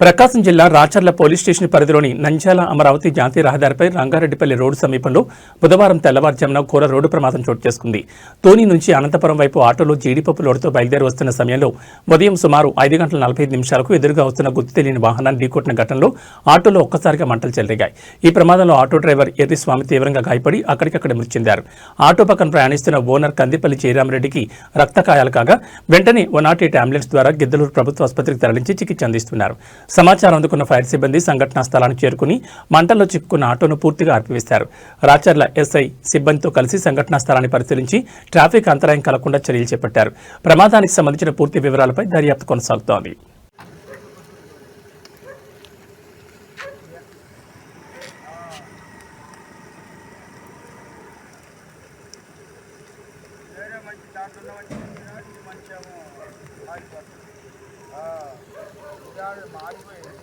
ప్రకాశం జిల్లా Racharla police station పరిధిలోని నంచాల అమరావతి జాతీయ రహదారిపై రంగారెడ్డిపల్లి రోడ్డు సమీపంలో బుధవారం తెల్లవారుజామున ఘోర రోడ్డు ప్రమాదం చోటు చేసుకుంది. తోని నుంచి అనంతపురం వైపు ఆటోలో జీడిపప్పు లోడుతో బయలుదేరి వస్తున్న సమయంలో ఉదయం సుమారు ఐదు గంటల నలభై నిమిషాలకు ఎదురుగా వస్తున్న గుర్తు తెలియని వాహనాన్ని ఢీకొట్టిన ఘటనలో ఆటోలో ఒక్కసారిగా మంటలు చెలరేగాయి. ఈ ప్రమాదంలో ఆటో డ్రైవర్ ఎర్రి స్వామి తీవ్రంగా గాయపడి అక్కడికక్కడ మృతి చెందారు. ఆటో పక్కన ప్రయాణిస్తున్న ఓనర్ కందిపల్లి జయరామరెడ్డికి రక్తకాయాలు కాగా వెంటనే వన్ నాట్ ఎయిట్ అంబులెన్స్ ద్వారా గిద్దలూరు ప్రభుత్వ ఆసుపత్రికి తరలించి చికిత్స అందిస్తున్నారు. సమాచారం అందుకున్న ఫైర్ సిబ్బంది సంఘటనా స్థలానికి చేరుకుని మంటల్లో చిక్కుకున్న ఆటోను పూర్తిగా ఆర్పివేశారు రాచర్ల ఎస్ఐ సిబ్బందితో కలిసి సంఘటనా స్థలాన్ని పరిశీలించి ట్రాఫిక్ అంతరాయం కలగకుండా చర్యలు చేపట్టారు. ప్రమాదానికి సంబంధించిన పూర్తి వివరాలపై దర్యాప్తు కొనసాగుతోంది. దాంట్లో మంచి దాంట్లో మంచి మంచి ఏమో ఆగిపోతుంది మాడిపోయింది